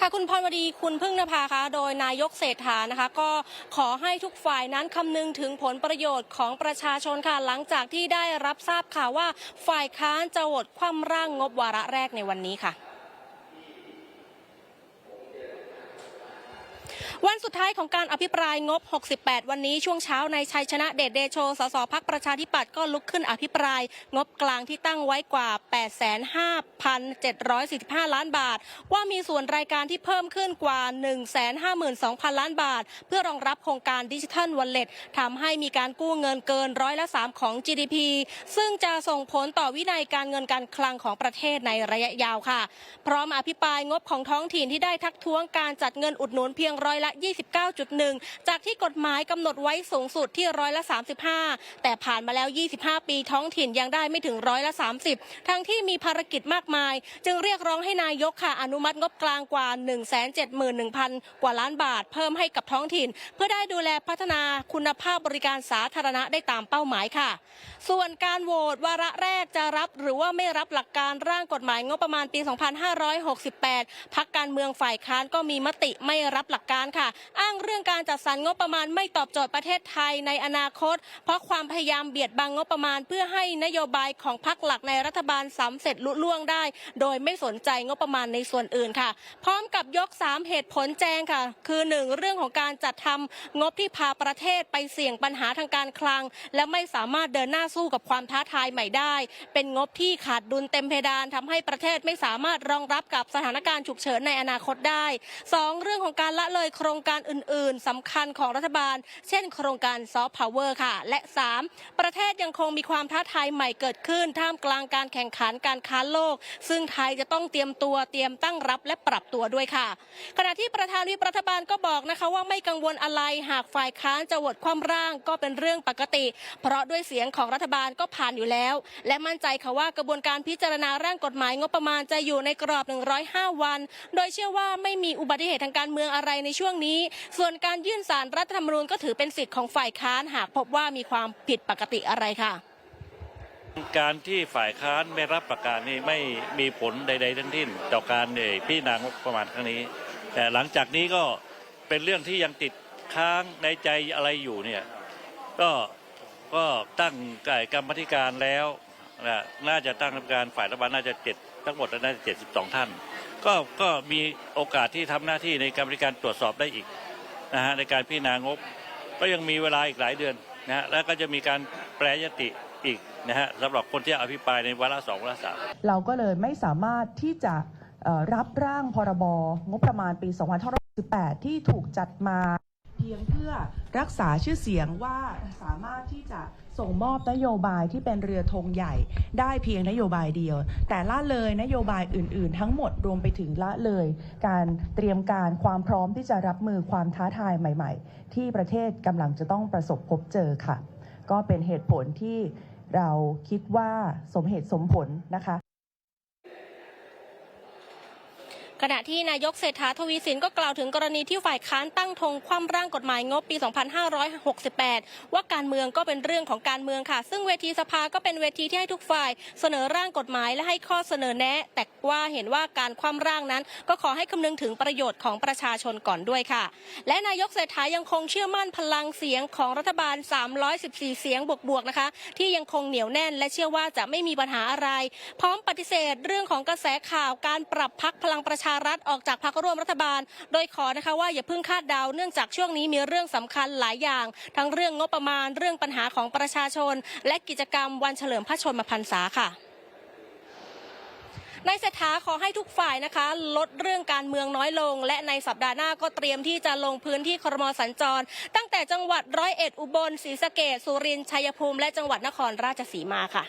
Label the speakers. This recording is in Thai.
Speaker 1: ค่ะคุณพรวดีคุณพึ่งนภาคะโดยนายกเศรษฐานะคะ ก็ขอให้ทุกฝ่ายนั้นคำนึงถึงผลประโยชน์ของประชาชนค่ะหลังจากที่ได้รับทราบข่าวว่าฝ่ายค้านจะโหวตคว่ำร่างงบวาระแรกในวันนี้ค่ะ วันสุดท้ายของการอภิปรายงบ 68 วันนี้ช่วงเช้าในชัยชนะเดชเดโช สสพักประชาธิปัตย์ก็ลุกขึ้นอภิปราย งบกลางที่ตั้งไว้กว่า 85,745 ล้านบาท ว่ามีส่วนรายการที่เพิ่มขึ้นกว่า 152,000 ล้านบาท เพื่อรองรับโครงการดิจิทัลวอลเล็ตทำให้มีการกู้เงินเกินร้อยละ 3 ของ GDP ซึ่งจะส่งผลต่อวินัยการเงินการคลังของประเทศในระยะยาวค่ะ พร้อมอภิปรายงบของท้องถิ่นที่ได้ทักท้วงการจัดเงินอุดหนุนเพียงร้อยละ29.1 จากที่กฎหมายกำหนดไว้สูงสุดที่ร้อยละ 35 แต่ผ่านมาแล้ว 25 ปีท้องถิ่นยังได้ไม่ถึงร้อยละ 30 ทั้งที่มีภารกิจมากมาย จึงเรียกร้องให้นายกค่ะอนุมัติงบกลางกว่า 171,000 กว่าล้านบาท เพิ่มให้กับท้องถิ่น เพื่อได้ดูแลพัฒนาคุณภาพบริการสาธารณะได้ตามเป้าหมายค่ะ ส่วนการโหวตวาระแรกจะรับหรือว่าไม่รับหลักการร่างกฎหมายงบประมาณปี 2568 พักการเมืองฝ่ายค้านก็มีมติไม่รับหลักการค่ะอ้างเรื่องการจัดสรรงบประมาณไม่ตอบโจทย์ประเทศไทยในอนาคต เพราะความพยายามเบียดบังงบประมาณ เพื่อให้นโยบายของพรรคหลักในรัฐบาลสำเร็จลุล่วงได้ โดยไม่สนใจงบประมาณในส่วนอื่นค่ะ พร้อมกับยก 3 เหตุผลแจงค่ะ คือ 1 เรื่องของการจัดทำงบที่พาประเทศไปเสี่ยงปัญหาทางการคลัง และไม่สามารถเดินหน้าสู้กับความท้าทายใหม่ได้ เป็นงบที่ขาดดุลเต็มเพดานทำให้ประเทศไม่สามารถรองรับกับสถานการณ์ฉุกเฉินในอนาคตได้ 2 เรื่องของการละเลยโครงการอื่น ๆสำคัญของรัฐบาล เช่น โครงการซอฟต์พาวเวอร์ค่ะ และ 3 ประเทศยังคงมีความท้าทายใหม่เกิดขึ้น ท่ามกลางการแข่งขันการค้าโลก ซึ่งไทยจะต้องเตรียมตัวเตรียมตั้งรับและปรับตัวด้วยค่ะ ขณะที่ประธานวิปรัฐบาลก็บอกนะคะว่าไม่กังวลอะไรหากฝ่ายค้านจะโหวตคว่ำร่างก็เป็นเรื่องปกติ เพราะด้วยเสียงของรัฐบาลก็ผ่านอยู่แล้ว และมั่นใจค่ะว่ากระบวนการพิจารณาร่างกฎหมายงบประมาณจะอยู่ในกรอบ 105 วัน โดยเชื่อว่าไม่มีอุบัติเหตุทางการเมืองอะไรในช่วงนี้ ส่วนการยื่นสารรัฐธรรมนูญก็ถือเป็นสิทธิ์ของฝ่ายค้านหากพบว่ามีความผิดปกติอะไรค่ะ
Speaker 2: การที่ฝ่ายค้านไม่รับประกาศนี้ไม่มีผลใด ๆ ทั้งสิ้นต่อการเอ่ยพิจารณางประมาณครั้งนี้ แต่หลังจากนี้ก็เป็นเรื่องที่ยังติดค้างในใจอะไรอยู่เนี่ยก็ก็ตั้งกรรมธิการแล้วนะน่าจะตั้งกรรมการฝ่ายรัฐบาลน่าจะเจ็ดทั้งหมดน่าจะเจ็ดสิบสองท่าน ก็ก็มีโอกาสที่ทำหน้าที่ในกรรมธิการตรวจสอบได้อีกนะฮะในการพิจารณางบ ก็ยังมีเวลาอีกหลายเดือนนะฮะแล้วก็จะมีการแปรยติอีกนะฮะสำหรับคนที่อภิปรายในวาระสองวาระสาม
Speaker 3: เราก็เลยไม่สามารถที่จะรับร่างพรบงบประมาณปี 2518 ที่ถูกจัดมา พียงเพื่อรักษาชื่อเสียงว่าสามารถที่จะส่งมอบนโยบายที่เป็นเรือธงใหญ่ ได้เพียงนโยบายเดียว แต่ละเลยนโยบายอื่น ๆ ทั้งหมดรวมไปถึงละเลย การเตรียมการความพร้อมที่จะรับมือความท้าทายใหม่ ๆ ที่ประเทศกำลังจะต้องประสบพบเจอค่ะ ก็เป็นเหตุผลที่เราคิดว่าสมเหตุสมผลนะคะ
Speaker 1: ขณะที่นายกเศรษฐาทวีสินก็กล่าวถึงกรณีที่ฝ่ายค้านตั้งธงคว่ำร่างกฎหมายงบปี 2568 ว่าการเมืองก็เป็นเรื่องของการเมืองค่ะ ซึ่งเวทีสภาก็เป็นเวทีที่ให้ทุกฝ่าย เสนอร่างกฎหมายและให้ข้อเสนอแนะ แต่ว่าเห็นว่าการคว่ำร่างนั้น ก็ขอให้คำนึงถึงประโยชน์ของประชาชนก่อนด้วยค่ะ และนายกเศรษฐายังคงเชื่อมั่นพลังเสียงของรัฐบาล 314 เสียงบวกๆนะคะ ที่ยังคงเหนียวแน่น และเชื่อว่าจะไม่มีปัญหาอะไร พร้อมปฏิเสธเรื่องของกระแสข่าวการปรับพักพลังประชารัฐออกจากพักร่วมรัฐบาล โดยขอนะคะว่าอย่าเพิ่งคาดเดาเนื่องจากช่วงนี้มีเรื่องสำคัญหลายอย่าง ทั้งเรื่องงบประมาณเรื่องปัญหาของประชาชน และกิจกรรมวันเฉลิมพระชนมพรรษาค่ะนายเศรษฐาขอให้ทุกฝ่ายนะคะ ลดเรื่องการเมืองน้อยลง และในสัปดาห์หน้าก็เตรียมที่จะลงพื้นที่ครมสัญจร ตั้งแต่จังหวัดร้อยเอ็ดอุบลศรีสะเกษสุรินทร์ชัยภูมิ และจังหวัดนครราชสีมาค่ะ